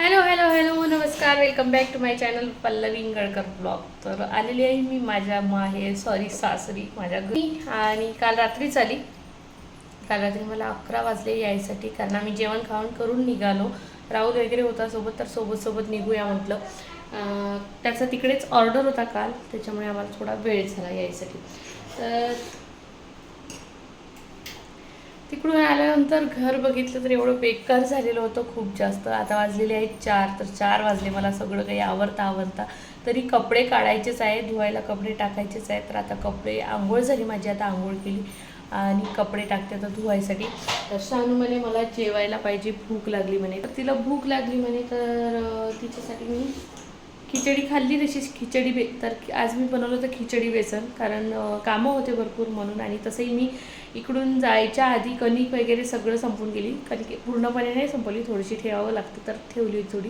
Hello hello hello नमस्कार. Welcome back to my channel Pallavi Ingalkar blog तर आलेली आहे मी माझ्या माहेर सॉरी सासरी माझ्या घरी. आणि काल रात्रीच आली. काल रात्री मला अकरा वाजले यायसाठी कारण आम्ही जेवण खावण करून निघालो. राहुल वगैरे होता सोबत तर सोबत सोबत निघूया म्हटलं. त्याचा तिकडेच ऑर्डर होता काल त्याच्यामुळे आम्हाला थोडा वेळ झाला यायसाठी. तर तिकडून आल्यानंतर घर बघितलं तर एवढं बेकार झालेलं होतं खूप जास्त. आता वाजलेले आहेत चार तर चार वाजले मला सगळं काही आवरता आवरता. तरी कपडे काढायचेच आहे धुवायला कपडे टाकायचेच आहे तर आता कपडे आंघोळ झाली माझी आता आंघोळ केली. आणि कपडे टाकते तर धुवायसाठी. तर शानू म्हणे मला जेवायला पाहिजे भूक लागली म्हणे. तर तिला भूक लागली म्हणे तर तिच्यासाठी मी खिचडी खाल्ली तशीच खिचडी बे तर आज मी बनवलं होतं खिचडी बेसन कारण कामं होते भरपूर म्हणून आणि तसंही मी इकडून जायच्या आधी कणिक वगैरे सगळं संपून गेली. कणिक पूर्णपणे नाही संपवली थोडीशी ठेवावं लागतं तर ठेवली होती थोडी.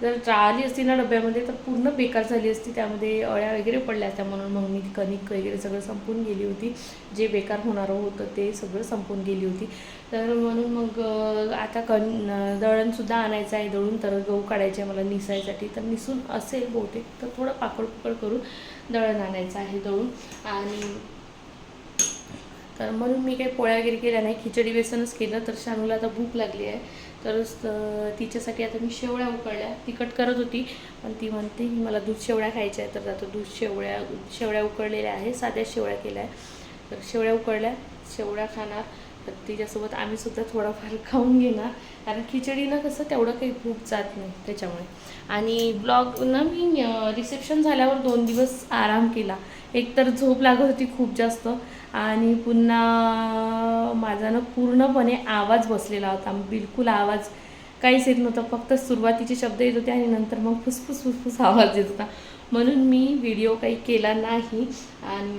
जर आली असती ना डब्यामध्ये तर पूर्ण बेकार झाली असती. त्यामध्ये अळ्या वगैरे पडल्या असत्या म्हणून मग मी कणिक वगैरे सगळं संपून गेली होती. जे बेकार होणारं होतं ते सगळं संपून गेली होती. तर म्हणून मग आता कण दळणसुद्धा आणायचं आहे. दळून तर गहू काढायचे आहे मला निसायसाठी. तर निसून असेल बहुतेक तर थोडं पाकड पुकड करून दळण आणायचं आहे दळून. आणि तर म्हणून मी काही पोळ्या वगैरे केल्या नाही. खिचडी बेसनच केलं तर शानूला आता भूक लागली आहे. तर तिच्यासाठी आता मी शेवळ्या उकळल्या तिखट करत होती पण ती म्हणते की मला दूध शेवळ्या खायच्या आहेत. तर आता दूध शेवळ्या शेवळ्या उकळलेल्या आहे साध्या शेवळ्या केल्या आहे तर शेवळ्या उकळल्या शेवळ्या खाणार. तर तिच्यासोबत आम्हीसुद्धा थोडाफार खाऊन घेणार. कारण खिचडीनं कसं तेवढं काही खूप जात नाही त्याच्यामुळे. आणि ब्लॉग ना मी रिसेप्शन झाल्यावर दोन दिवस आराम केला. एक तर झोप लागत होती खूप जास्त. आणि पुन्हा माझा ना पूर्णपणे आवाज बसलेला होता. बिलकुल आवाज काहीच येत नव्हता. फक्त सुरुवातीचे शब्द येत होते आणि नंतर मग फुसफुस फुसफुस आवाज येत होता. म्हणून मी व्हिडिओ काही केला नाही. आणि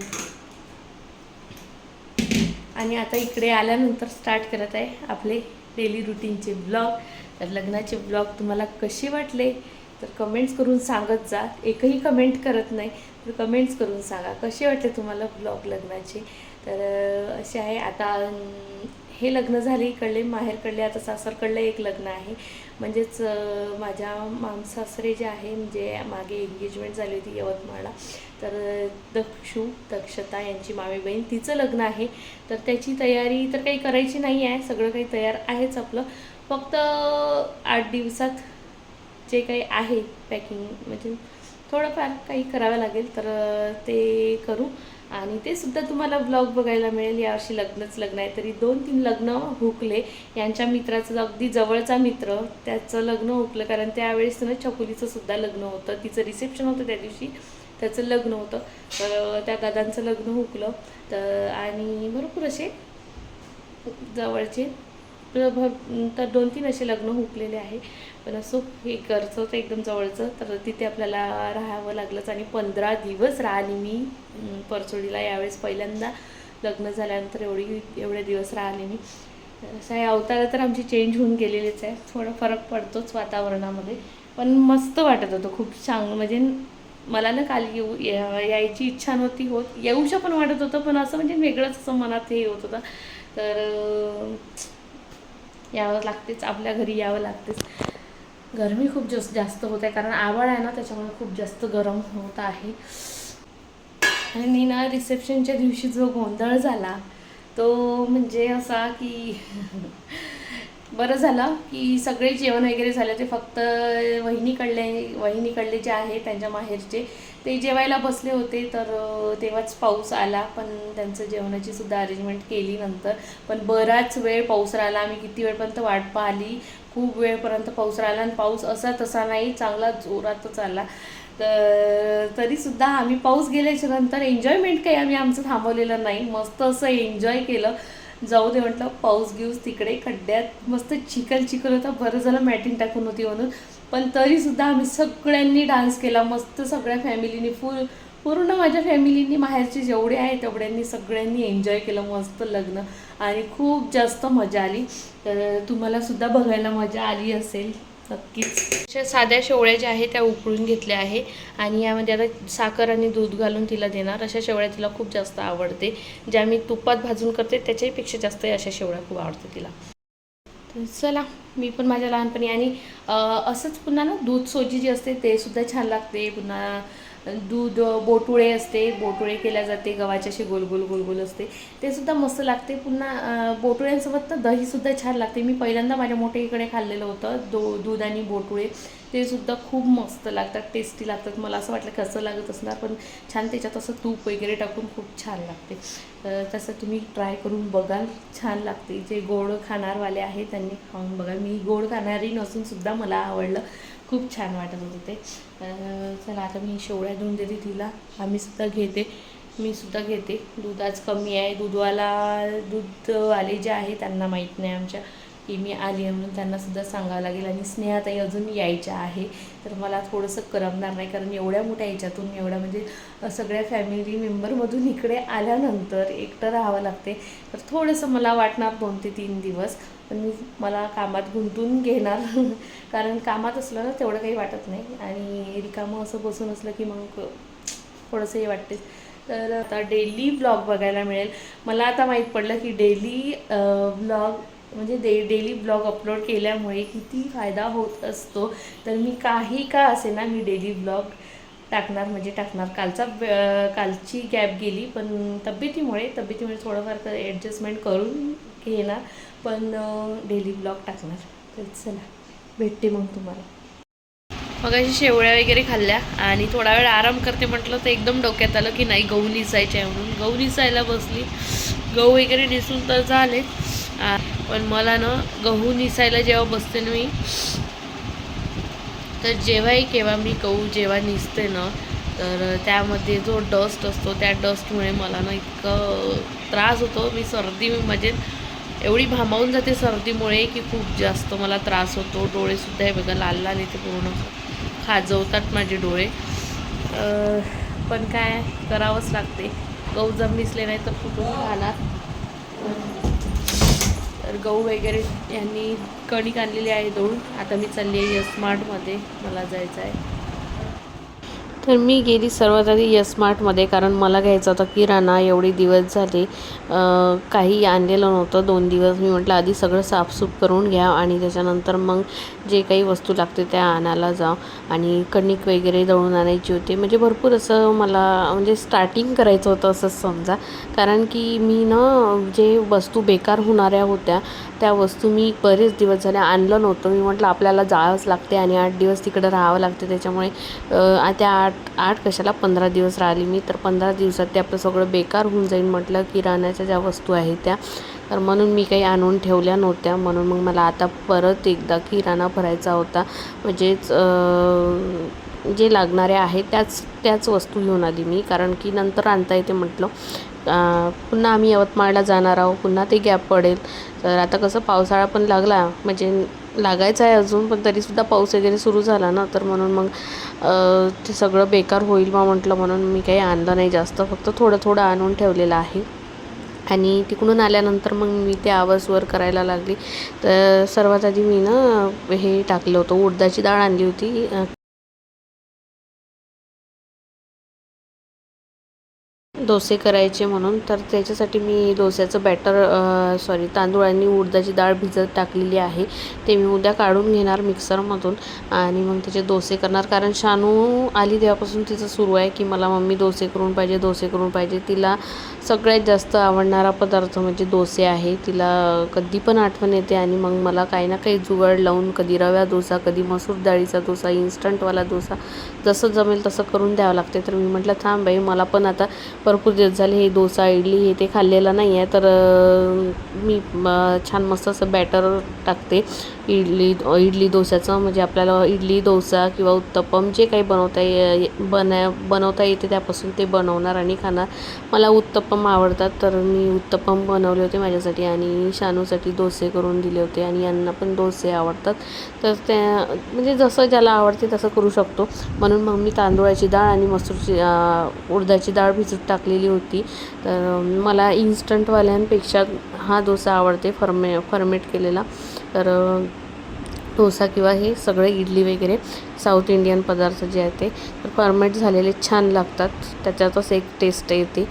आणि आता इकडे आल्यानंतर स्टार्ट करत आहे आपले डेली रुटीनचे ब्लॉग तर लग्नाचे ब्लॉग तुम्हाला कसे वाटले? तर कमेंट्स करून सांगत जा. एकही कमेंट करत नाही. तर कमेंट्स करून सांगा. कसे वाटले तुम्हाला ब्लॉग लग्नाचे? तर असे आहे. आता हे लग्न झाले इकडले माहेरकडले. आता सासरकडलं एक लग्न आहे. म्हणजेच माझ्या मामसासरे जे आहे म्हणजे मागे एंगेजमेंट झाली होती यवतमाळला. तर दक्षू दक्षता यांची मामी बहीण तिचं लग्न आहे. तर त्याची तयारी तर काही करायची नाही आहे. सगळं काही तयार आहेच आपलं. फक्त आठ दिवसात जे काही आहे पॅकिंग म्हणजे थोडंफार काही करावं लागेल तर ते करू. आणि ते सुद्धा तुम्हाला ब्लॉग बघायला मिळेल. यावर्षी लग्नच लग्न आहे तरी दोन तीन लग्न हुकले. यांच्या मित्राचं अगदी जवळचा मित्र त्याचं लग्न हुकलं. कारण त्यावेळेस ना छकुलीचं सुद्धा लग्न होतं. तिचं रिसेप्शन होतं त्या दिवशी त्याचं लग्न होतं. तर त्या दादांचं लग्न हुकलं. तर आणि भरपूर असे जवळचे तर तर दोन तीन असे लग्न हुकलेले आहे. पण असो हे घरचं होतं एकदम जवळचं. तर तिथे आपल्याला राहावं लागलंच. आणि पंधरा दिवस राहिली मी परचोडीला यावेळेस पहिल्यांदा लग्न झाल्यानंतर एवढी एवढे दिवस राहिले मी. अशा असं अवतारा तर आमची चेंज होऊन गेलेलीच आहे. थोडा फरक पडतोच वातावरणामध्ये. पण मस्त वाटत होतं. खूप चांग म्हणजे मला ना काल येऊ या- यायची इच्छा नव्हती होत. येऊशा पण वाटत होतं. पण असं म्हणजे वेगळंच असं मनात हे होत होतं. तर यावं लागतेच आपल्या घरी यावं लागतेच. गरमी खूप जास्त जास्त होत आहे कारण आभाळ आहे ना त्याच्यामुळे खूप जास्त गरम होत आहे. आणि ना रिसेप्शनच्या दिवशी जो गोंधळ झाला तो म्हणजे असा की बरं झालं की सगळे जेवण वगैरे झाले ते फक्त वहिनीकडले वहिनीकडले जे आहे त्यांच्या माहेरचे ते जेवायला बसले होते तर तेव्हाच पाऊस आला पण त्यांचं जेवणाची सुद्धा अरेंजमेंट केली नंतर. पण बराच वेळ पाऊस राहिला आम्ही किती वेळपर्यंत वाट पाहिली? खूप वेळपर्यंत पाऊस राहिला आणि पाऊस असा तसा नाही चांगला जोरातच आला तर तरीसुद्धा आम्ही पाऊस गेल्याच्यानंतर एन्जॉयमेंट काही आम्ही आमचं थांबवलेलं नाही. मस्त असं एन्जॉय केलं. जाऊ दे म्हटलं पाऊस घेऊस तिकडे खड्ड्यात मस्त चिखल चिखल होता बरं झालं मॅटिंग टाकून होती म्हणून. पण तरीसुद्धा आम्ही सगळ्यांनी डान्स केला मस्त सगळ्या फॅमिलीनी फुल पूर्ण माझ्या फॅमिलीनी माहेरचे जेवढे आहे तेवढ्यांनी सगळ्यांनी एन्जॉय केलं मस्त लग्न. आणि खूप जास्त मजा आली. तर तुम्हालासुद्धा बघायला मजा आली असेल. नक्कीच. अशा साध्या शेवळ्या ज्या आहेत त्या उकळून घेतल्या आहे आणि यामध्ये आता साखर आणि दूध घालून तिला देणार. अशा शेवळ्या तिला खूप जास्त आवडते. ज्या मी तुपात भाजून करते त्याच्याहीपेक्षा जास्त अशा शेवळ्या खूप आवडते तिला. तर चला मी पण माझ्या लहानपणी आणि असंच पुन्हा ना दूध सोजी जी असते ते सुद्धा छान लागते. पुन्हा दूध बोटुळे असते. बोटुळे केल्या जाते. गव्हाच्या असे गोल गोल असते. ते सुद्धा मस्त लागते. पुन्हा बोटुळ्यांसोबत ना दहीसुद्धा छान लागते. मी पहिल्यांदा माझ्या मोठ्या खाल्लेलं होतं. दो दूध आणि बोटुळे. ते सुद्धा खूप मस्त लागतात. टेस्टी लागतात. मला असं वाटलं कसं लागत असणार पण छान त्याच्यात असं तूप वगैरे टाकून खूप छान लागते. तसं तुम्ही ट्राय करून बघाल. छान लागते. जे गोड खाणारवाले आहेत त्यांनी खाऊन बघा. मी गोड खाणारी नसून सुद्धा मला आवडलं. खूप छान वाटत होतं ते. चला आता मी शेवळ्या धुवून देते तिला. आम्ही सुद्धा घेते. मी सुद्धा घेते. दूध आज कमी आहे. दूधवाला दूधवाले जे आहे त्यांना माहीत नाही आमच्या. की मी आली आहे म्हणून त्यांना सुद्धा सांगावं लागेल. आणि स्नेहाताई अजून यायच्या आहे. तर मला थोडंसं करमणार नाही. कारण एवढ्या मोठ्या याच्यातून एवढ्या म्हणजे सगळ्या फॅमिली मेंबरमधून इकडे आल्यानंतर एकटं राहावं लागते. तर थोडंसं मला वाटणार दोन ते तीन दिवस. पण मी मला कामात गुंतून घेणार. कारण कामात असलं ना तेवढं काही वाटत नाही. आणि रिकामं असं बसून असलं की मग थोडंसं हे वाटते. तर आता डेली ब्लॉग बघायला मिळेल. मला आता माहीत पडलं की डेली ब्लॉग म्हणजे डे डेली ब्लॉग अपलोड केल्यामुळे किती फायदा होत असतो. तर मी काही का असे ना मी डेली ब्लॉग टाकणार म्हणजे टाकणार. कालचा कालची गॅप गेली पण तब्येतीमुळे तब्येतीमुळे थोडंफार ॲडजस्टमेंट करून घेणार. पण डेली ब्लॉग टाकणार. तर चला. भेटते मग तुम्हाला. मग अशी शेवळ्या वगैरे खाल्ल्या आणि थोडा वेळ आराम करते म्हटलं तर एकदम डोक्यात आलं की नाही गहू निसायचे आहे म्हणून. गहू निसायला बसली. गहू वगैरे निसून तर झाले पण मला ना गहू निसायला जेव्हा बसते ना मी तर जेव्हाही केव्हा मी गहू जेव्हा निसते ना तर त्यामध्ये जो डस्ट असतो त्या डस्टमुळे मला ना इतकं त्रास होतो. मी सर्दी म्हणजे एवढी भामावून जाते सर्दीमुळे की खूप जास्त मला त्रास होतो. डोळेसुद्धा हे बघा लाल लाल येते पूर्ण खाजवतात माझे डोळे. पण काय करावंच लागते. गहू जर मिसले नाही तर फुटून राहणार तर गहू वगैरे यांनी कणिक आणलेली आहे दोन. आता मी चालली आहे स्मार्टमध्ये मला जायचं आहे. तर मी गेली सर्वात आधी यसमार्टमध्ये कारण मला घ्यायचा होता किराणा एवढे दिवस झाले काही आणलेलं नव्हतं. दोन दिवस मी म्हटलं आधी सगळं साफसूफ करून घ्या आणि त्याच्यानंतर मग जे काही वस्तू लागते त्या आणायला जा. आणि कणिक वगैरे दळून आणायची होती. म्हणजे भरपूर असं मला म्हणजे स्टार्टिंग करायचं होतं असंच समजा. कारण की मी ना जे वस्तू बेकार होणाऱ्या होत्या त्या वस्तू मी बरेच दिवस झाले आणलं नव्हतं. मी म्हटलं आपल्याला जावंच लागते आणि आठ दिवस तिकडं राहावं लागते. त्याच्यामुळे त्या आठ आठ कशाला? पंधरा दिवस राहिली मी. तर पंधरा दिवसात ते आपलं सगळं बेकार होऊन जाईल म्हटलं किराण्याच्या ज्या वस्तू आहेत त्या. तर म्हणून मी काही आणून ठेवल्या नव्हत्या. म्हणून मग मला आता परत एकदा किराणा भरायचा होता. म्हणजेच जे लागणारे आहेत त्याच त्याच वस्तू घेऊन आली मी. कारण की नंतर आणता येते म्हटलं. पुन्हा आम्ही यवतमाळला जाणार आहोत. पुन्हा ते गॅप पडेल. तर आता कसं पावसाळा पण लागला. म्हणजे लागायचा आहे अजून पण तरीसुद्धा पाऊस वगैरे सुरू झाला ना. तर म्हणून मग ते सगळं बेकार होईल मग म्हटलं. म्हणून मी काही आणलं नाही जास्त. फक्त थोडं थोडं आणून ठेवलेलं आहे. आणि तिकडून आल्यानंतर मग मी ते आवाजवर करायला लागली. तर सर्वात आधी मी ना हे टाकलं होतं उडदाची डाळ आणली होती. डोसे करायचे म्हणून तर त्याच्यासाठी मी डोस्याचं बॅटर सॉरी तांदूळ आणि उडदाची डाळ भिजत टाकलेली आहे. ते मी उद्या काढून घेणार मिक्सरमधून आणि मग त्याचे डोसे करणार. कारण शानू आली तेव्हापासून तिचं सुरू आहे की मला मम्मी डोसे करून पाहिजे डोसे करून पाहिजे. तिला सगळ्यात जास्त आवडणारा पदार्थ म्हणजे डोसे आहे. तिला कधी पण आठवण येते आणि मग मला काही ना काही जुगाड लावून कधी रव्या डोसा कधी मसूर डाळीचा डोसा इन्स्टंटवाला डोसा जसं जमेल तसं करून द्यावं लागते. तर मी म्हटलं थांब बाई मला पण आता भरपूर दिवस झाले हे डोसा इडली हे ते खाल्लेलं नाही आहे तर मी छान मस्त असं बॅटर टाकते. इडली इडली डोस्याचं म्हणजे आपल्याला इडली डोसा किंवा उत्तप्पम जे काही बनवता ये बना बनवता येते त्यापासून ते बनवणार आणि खाणार. मला उत्तप्पम आवडतात तर मी उत्तप्पम बनवले होते माझ्यासाठी आणि शानूसाठी डोसे करून दिले होते आणि यांना पण डोसे आवडतात. तर त्या म्हणजे जसं ज्याला आवडते तसं करू शकतो. म्हणून मग मी तांदूळाची डाळ आणि मसूरची उडदाची डाळ भिजत टाकलेली होती. तर मला इन्स्टंटवाल्यांपेक्षा हा डोसा आवडते फर्मे फर्मेट केलेला. तर डोसा किंवा हे सगळे इडली वगैरे साऊथ इंडियन पदार्थ जे आहेत ते तर फर्मेट झालेले छान लागतात. त्याच्यातच एक टेस्ट येते.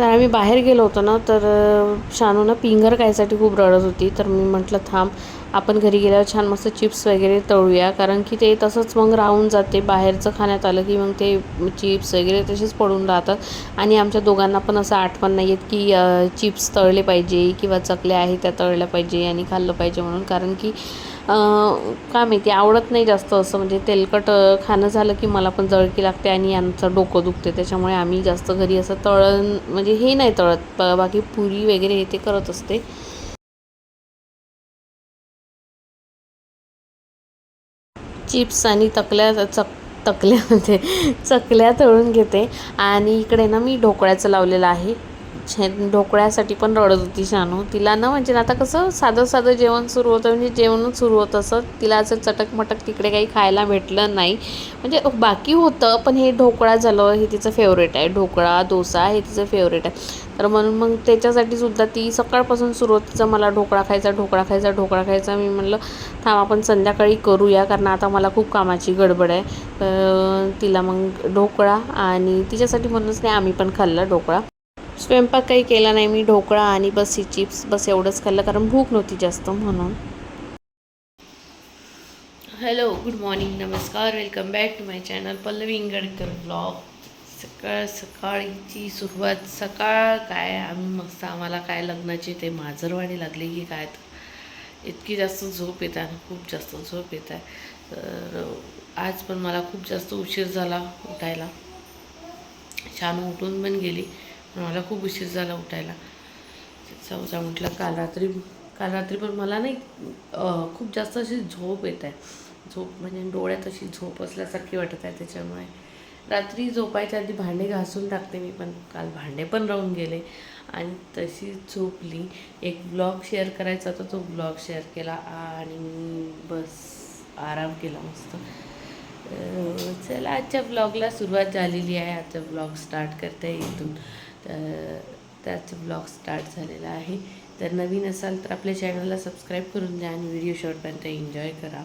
तर आम्ही बाहेर गेलो होतो ना तर अ, शानू ना पिंगर खायसाठी खूप रडत होती. तर मी म्हटलं थांब आपण घरी गेल्यावर छान मस्त चिप्स वगैरे तळूया. कारण की ते तसंच मग राहून जाते. बाहेरचं खाण्यात आलं की मग ते चिप्स वगैरे तसेच पडून राहतात. आणि आमच्या दोघांना पण असं आठवण नाही येत की चिप्स तळले पाहिजे किंवा चकल्या आहेत त्या तळल्या पाहिजे आणि खाल्लं पाहिजे म्हणून. कारण की काय माहिती आवडत नाही जास्त असं. म्हणजे तेलकट खाणं झालं की मला पण जळकी लागते आणि यांचं डोकं दुखते त्याच्यामुळे आम्ही जास्त घरी असं तळण म्हणजे हे नाही तळत. बाकी पुरी वगैरे हे ते करत असते. चिप्स आणि तकल्या चक तकल्यामध्ये चकल्या तळून घेते. आणि इकडे ना मी ढोकळ्याचं लावलेलं आहे. छे ढोकळ्यासाठी पण रडत होती शानू. तिला ना म्हणजे आता कसं साधं साधं जेवण सुरू होतं म्हणजे जेवणच सुरू होतं असं तिला असं चटकमटक तिकडे काही खायला भेटलं नाही. म्हणजे बाकी होतं पण हे ढोकळा झालं हे तिचं फेवरेट आहे. ढोकळा डोसा हे तिचं फेवरेट आहे. तर म्हणून मग त्याच्यासाठी सुद्धा ती सकाळपासून सुरू होतीचं तिचं मला ढोकळा खायचा ढोकळा खायचा ढोकळा खायचा. मी म्हणलं थांब आपण संध्याकाळी करूया कारण आता मला खूप कामाची गडबड आहे. तर तिला मग ढोकळा आणि तिच्यासाठी म्हणूनच नाही आम्ही पण खाल्लं ढोकळा. स्वयंपाक काही केला नाही. मी ढोकळा आणि बस ही चिप्स बस एवढंच खाल्लं. कारण भूक नव्हती जास्त म्हणून. हॅलो गुड मॉर्निंग नमस्कार. Welcome back to my channel Pallavi Ingadkar blog सकाळ सकाळची सुरुवात सकाळ काय आम्ही मस्त आम्हाला काय लग्नाची ते माजरवाणी लागली की काय तर. इतकी जास्त झोप येत आहे ना खूप जास्त झोप येत आहे. तर आज पण मला खूप जास्त उशीर झाला उठायला. छान उठून पण गेली. मला खूप उशीर झाला उठायला. चौदा म्हटलं काल रात्री काल रात्री पण मला नाही खूप जास्त अशी झोप येत आहे. झोप म्हणजे डोळ्यात अशी झोप असल्यासारखी वाटत आहे त्याच्यामुळे. रात्री झोपायच्या आधी भांडे घासून टाकते मी पण काल भांडे पण राहून गेले. आणि तशी झोपली. एक ब्लॉग शेअर करायचा होता तो ब्लॉग शेअर केला आणि बस आराम केला मस्त. चला आजच्या ब्लॉगला सुरुवात झालेली आहे. आजचा ब्लॉग स्टार्ट करते इथून. तर त्याचं ब्लॉग स्टार्ट झालेला आहे. तर नवीन असाल तर आपल्या चॅनलला सबस्क्राईब करून द्या आणि व्हिडिओ शॉर्टपर्यंत एन्जॉय करा.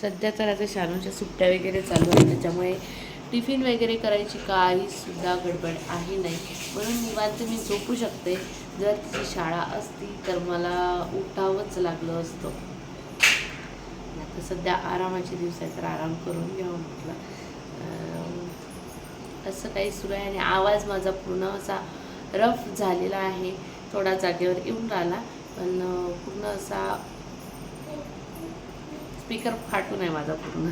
सध्या तर आता शानूच्या सुट्ट्या वगैरे चालू आहेत. त्याच्यामुळे टिफिन वगैरे करायची काहीसुद्धा गडबड आहे नाही. म्हणून निवांत मी झोपू शकते. जर तिची शाळा असती तर मला उठावंच लागलं असतं. आता सध्या आरामाचे दिवस आहे तर आराम करून घ्यावं म्हटलं. असं काही सुरू आहे आणि आवाज माझा पूर्ण असा रफ झालेला आहे. थोडा जागेवर येऊन राहिला पण पूर्ण असा स्पीकर फाटून आहे माझा पूर्ण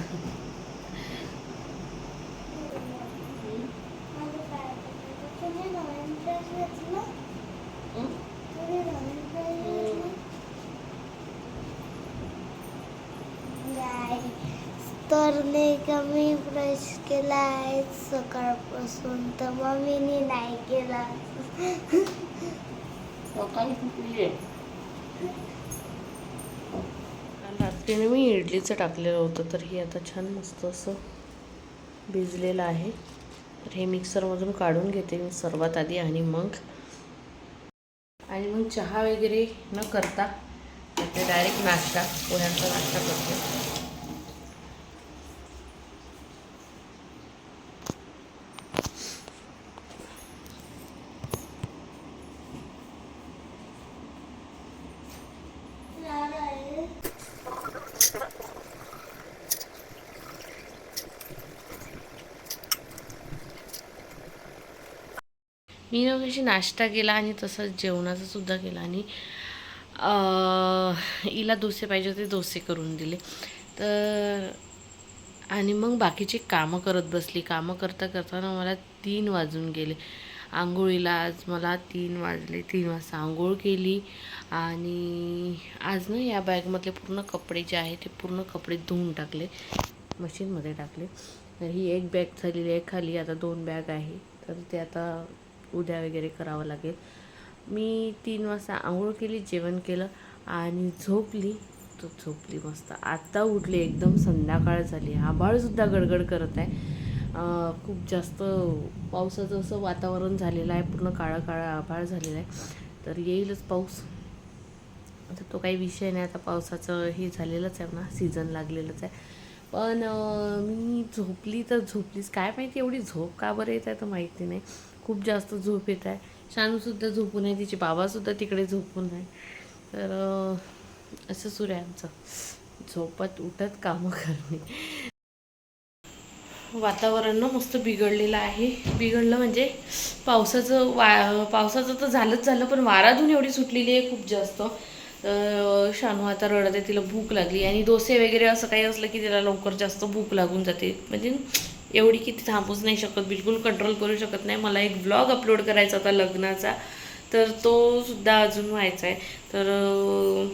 तर नाही का मी ब्रश केला आहे सकाळपासून तर मम्मीने नाही केला. रात्रीने मी इडलीचं टाकलेलं होतं तर हे आता छान मस्त असं भिजलेलं आहे. तर हे मिक्सरमधून काढून घेते मी सर्वात आधी आणि मग. आणि मग चहा वगैरे न करता ते डायरेक्ट नाश्ता पोह्यांचा नाश्ता करते. मी नाश्ता केला आणि तसंच जेवणाचा सुद्धा केला आणि हिला डोसे पाहिजे होते डोसे करून दिले. तर आणि मग बाकीची कामं करत बसली. कामं करता करताना मला तीन वाजून गेले. आंघोळीला आज मला तीन वाजले तीन वाजता आंघोळ केली. आणि आज ना या बॅगमधले पूर्ण कपडे जे आहे ते पूर्ण कपडे धुवून टाकले. मशीनमध्ये टाकले. तर ही एक बॅग झालेली आहे खाली. आता दोन बॅग आहे. तर ते आता उद्या वगैरे करावं लागेल. मी तीन वाजता आंघोळ केली जेवण केलं आणि झोपली. तर झोपली मस्त. आत्ता उठली एकदम संध्याकाळ झाली. आभाळसुद्धा गडगड करत आहे. खूप जास्त पावसाचं असं वातावरण झालेलं आहे. पूर्ण काळं काळं आभाळ झालेलं आहे. तर येईलच पाऊस. आता तो काही विषय नाही. आता पावसाचं हे झालेलंच आहे ना सीझन लागलेलंच आहे. पण मी झोपली तर झोपलीच. काय माहिती एवढी झोप का बरं येत आहे तर माहिती नाही. खूप जास्त झोप येत आहे. शानूसुद्धा झोपून आहे तिचे बाबासुद्धा तिकडे झोपून आहे. तर असं सुरू आहे आमचं. झोपत उठत कामं करणे. वातावरण ना मस्त बिघडलेलं आहे. बिघडलं म्हणजे पावसाचं वा पावसाचं तर झालंच झालं पण वाराधून एवढी सुटलेली आहे खूप जास्त. शानू आता रडत आहे तिला भूक लागली. आणि डोसे वगैरे असं काही असलं की तिला लवकर जास्त भूक लागून जाते. म्हणजे एवढी की थांबूच नाही शकत बिलकुल कंट्रोल करू शकत नाही. मला एक ब्लॉग अपलोड करायचा होता लग्नाचा तर तो सुद्धा अजून व्हायचा आहे. तर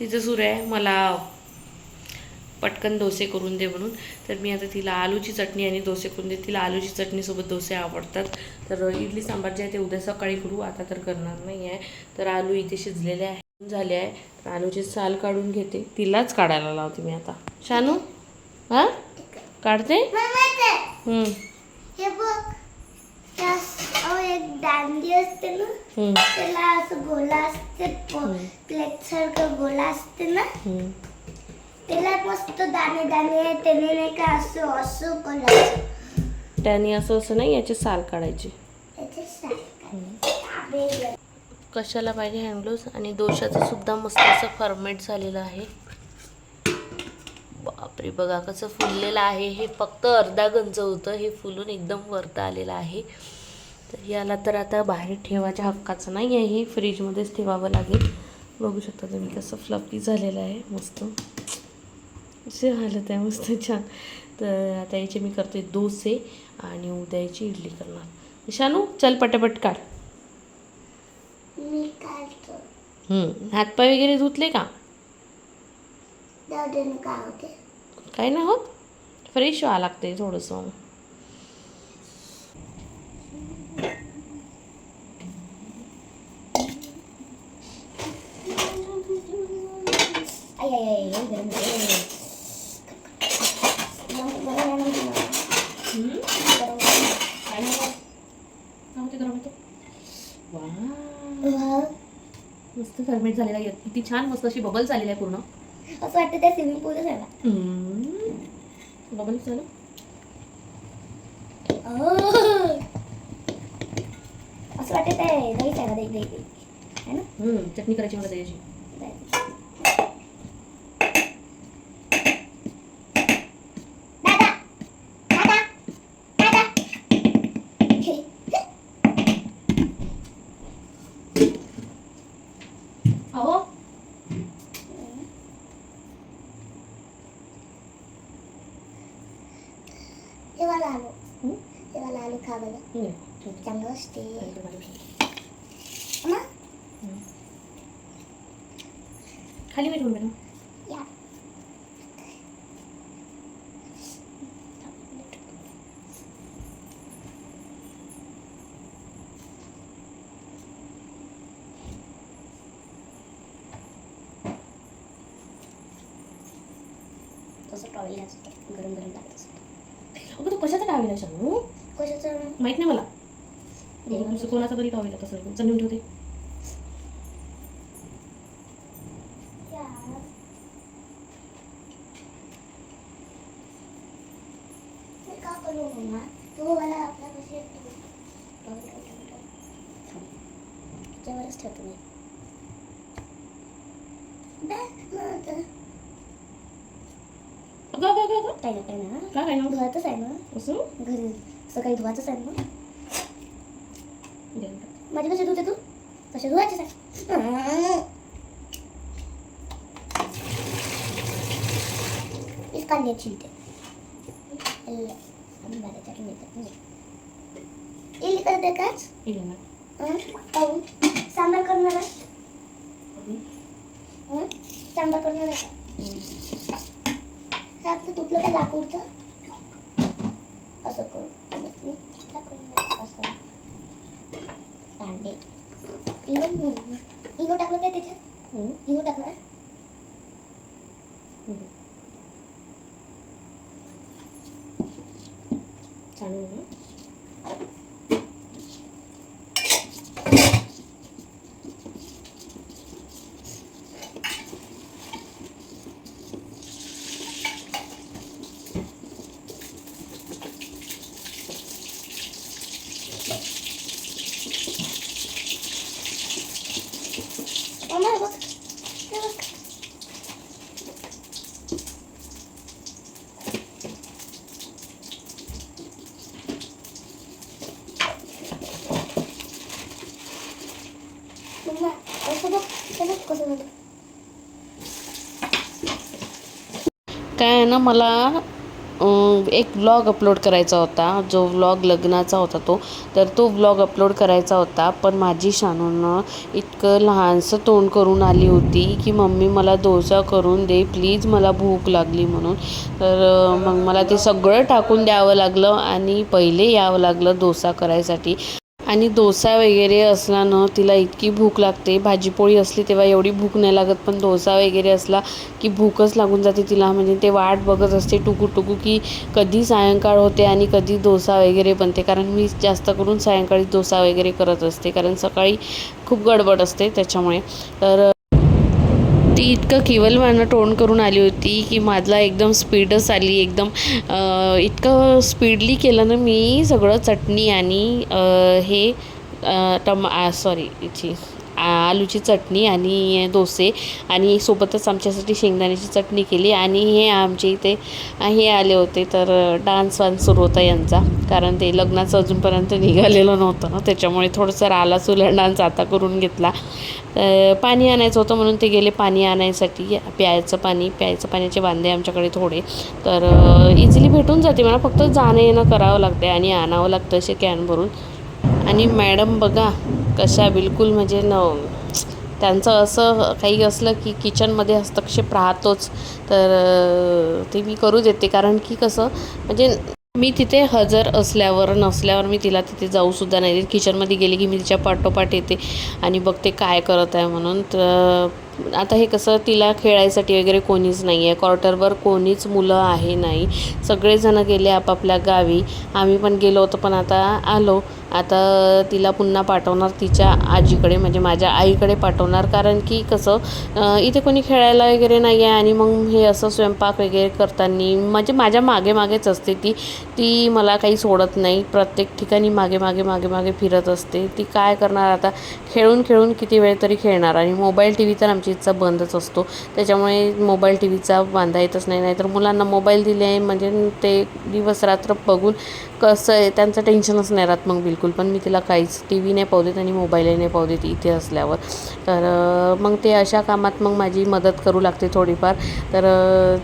तिचं सुरू आहे. मला पटकन डोसे करून दे म्हणून. तर मी आता तिला आलूची चटणी आणि डोसे करून दे तिला आलूची चटणीसोबत डोसे आवडतात. तर इडली सांबार जे आहे ते उद्या सकाळी करू. आता तर करणार नाही आहे. तर आलू इथे शिजलेले आहे. झाले आहे. तर आलूची साल काढून घेते. तिलाच काढायला लावते मी आता. शानू? हां? काढते? हम्म, हे बघ. अहो, एक दांडी असते ना हम्म, त्याला असं गोला असते प्लेट सारखं गोला असते ना हम्म. त्याला मस्त दाणे दाणे आहे त्याने नाही का असं असं करायचं त्याने असं असं नाही याची साल काढायची. त्याचे कशाला पाहिजे हँडग्लोव्स आणि दोशाचं सुद्धा मस्त असं फॉर्मेट झालेलं आहे. बापरे बघा कसं फुललेलं आहे. हे फक्त अर्धा गंज होतं. हे फुलून एकदम वरता आलेलं आहे. तर याला तर आता बाहेर ठेवायच्या हक्काचं नाही आहे. हे फ्रीजमध्येच ठेवावं लागेल. बघू शकता तुम्ही कसं फ्लफी झालेलं आहे. मस्त. असे हालत आहे मस्त छान. तर आता याचे मी करते डोसे आणि उद्या याची इडली करणार. शानू चल पटापट काढ. हातपाय वगैरे धुतले का? काय होते? काय नाही होत. फ्रेश व्हावं लागते थोडंसं. मस्त फर्मेट झालेला किती छान मस्त अशी बबल झालेली आहे पूर्ण. असं वाटतं त्या स्विमिंग पूलच आहे. बबल अहो. असं वाटतं ते आहे ना दही दही दही. है ना चटणी करायची मला त्याची दही. दादा दादा दादा अहो हे वाला आलू हम्म? हे वाला आलू खा बरं हम्म, ठेव. अम्मा खाली मॅडम या तसं टॉवेल असतं गरम गरम लागत असतं अगं तू कशाचा टावेल आहे शानू कशाचं माहीत नाही मला दुसरं कोणाचा तरी टावेल कसं चल ठेवते. त्याच्यावरच मी काय ना काय ना. काय काय ना धुवायचंच आहे ना? असं? घरी. सकाळी धुवायचंच आहे ना. माझे कसे धुते तू? कसे धुवायचे सर कांदे छिलते इल्ली. करते काच पाहून सांबार करणार सांबार करणार आहे तुटलं का लाकूडचं? असं करू. कांदे इनो इनो टाकलं काय त्याच्यात. इनो टाकणार आहे ना? मम्मा असं बघ हे बघ कसं झालं काय आहे ना मला एक व्लॉग अपलोड करायचा होता. जो व्लॉग लग्नाचा होता तो. तर तो व्लॉग अपलोड करायचा होता. पण माझी शानूनं इतकं लहानसं तोंड करून आली होती की मम्मी मला डोसा करून दे प्लीज मला भूक लागली म्हणून. तर मग मला ते सगळं टाकून द्यावं लागलं आणि पहिले यावं लागलं डोसा करायसाठी. आणि डोसा वगैरे असला ना तिला इतकी भूक लागते. भाजीपोळी असली तेव्हा एवढी भूक नाही लागत पण डोसा वगैरे असला की भूकच लागून जाते तिला. म्हणजे ते वाट बघत असते टुकू टुकू की कधी सायंकाळ होते आणि कधी डोसा वगैरे बनते. कारण मी जास्त करून सायंकाळी डोसा वगैरे करत असते. कारण सकाळी खूप गडबड असते त्याच्यामुळे. तर ती इतकं केवलवानं टोन करून आली होती की माझला एकदम स्पीडच आली एकदम इतकं स्पीडली केलं ना मी सगळं चटणी आणि हे टमा सॉरी इची आलूची चटणी आणि डोसे आणि सोबतच आमच्यासाठी शेंगदाण्याची चटणी केली आणि हे आमच्या इथे हे आले होते. तर डान्स वान्स सुरू होता यांचा. कारण ते लग्नाचं अजूनपर्यंत निघालेलं नव्हतं ना. त्याच्यामुळे थोडंसं राला चुला डान्स आता करून घेतला. तर पाणी आणायचं होतं म्हणून ते गेले पाणी आणायसाठी. प्यायचं पाणी प्यायचं पाण्याचे वांदे आमच्याकडे थोडे. तर इझिली भेटून जाते मला फक्त जाणं येणं करावं लागते आणि आणावं लागतं असे कॅन भरून. आणि मॅडम बघा कशा बिलकुल म्हणजे न त्यांचं असं काही असलं की किचनमध्ये हस्तक्षेप राहतोच. तर ते मी करू देते. कारण की कसं म्हणजे मी तिथे हजर असल्यावर नसल्यावर मी तिला तिथे जाऊसुद्धा नाही देत. किचनमध्ये गेले की मी तिच्या पाठोपाठ येते आणि बघते काय करत आहे म्हणून. तर आता हे कसं तिला खेळायसाठी वगैरे कोणीच नाही आहे. क्वार्टरवर कोणीच मुलं आहे नाही. सगळेजणं गेले आपापल्या गावी. आम्ही पण गेलो होतो पण आता आलो. आता तिला पुन्हा पाठवणार तिच्या आजीकडे म्हणजे माझ्या आईकडे पाठवणार. कारण की कसं इथे कोणी खेळायला वगैरे नाही आहे आणि मग हे असं स्वयंपाक वगैरे करताना म्हणजे माझ्या मागे मागेच असते ती. ती मला काही सोडत नाही. प्रत्येक ठिकाणी मागे मागे मागे मागे फिरत असते. ती काय करणार आता? खेळून खेळून किती वेळ तरी खेळणार आणि मोबाईल टी व्ही तर आमची इच्छा बंदच असतो. त्याच्यामुळे मोबाईल टी व्हीचा बांधा येतच नाही. नाहीतर मुलांना मोबाईल दिले आहे म्हणजे ते दिवस रात्र बघून कसं आहे त्यांचं टेन्शनच नाही राहत मग बिलकुल. पण मी तिला काहीच टी व्ही नाही पाहू देत आणि मोबाईलही नाही पाहू देत इथे असल्यावर. तर मग ते अशा कामात मग माझी मदत करू लागते थोडीफार. तर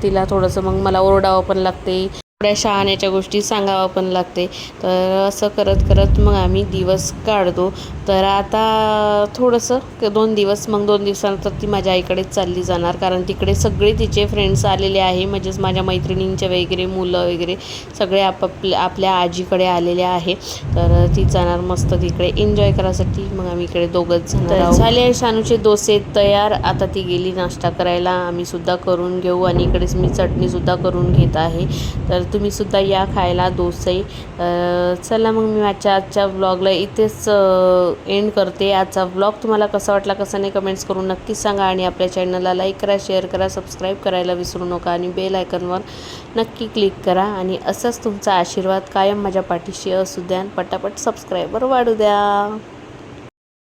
तिला थोडंसं मग मला ओरडावं पण लागते. थोड्या शहाण्याच्या गोष्टी सांगावं पण लागते. तर असं करत करत मग आम्ही दिवस काढतो. तर आता थोडंसं क- दोन दिवस मग दोन दिवसानंतर ती माझ्या आईकडेच चालली जाणार. कारण तिकडे सगळे तिचे फ्रेंड्स आलेले आहे. म्हणजेच माझ्या मैत्रिणींचे वगैरे मुलं वगैरे सगळे आपापल्या आपल्या आजीकडे आलेले आहे. तर ती जाणार मस्त तिकडे. एन्जॉय करायसाठी मग आम्ही इकडे दोघंच जाणार. झाले शानूचे डोसे तयार. आता ती गेली नाश्ता करायला. आम्ही सुद्धा करून घेऊ. आणि इकडेच मी चटणीसुद्धा करून घेत आहे. तर तुम्ही सुद्धा या खायला दोसई चला मग मी माझ्या आजच्या व्लॉगला इथेच एंड करते. आजचा व्लॉग तुम्हाला कसा वाटला कसा नाही कमेंट्स करून नक्कीच सांगा आणि आपल्या चॅनलला लाईक करा शेअर करा सबस्क्राईब करायला विसरू नका आणि बेल आयकनवर नक्की क्लिक करा आणि असंच तुमचा आशीर्वाद कायम माझ्या पाठीशी असू द्या पटापट सबस्क्रायबर वाढू द्या.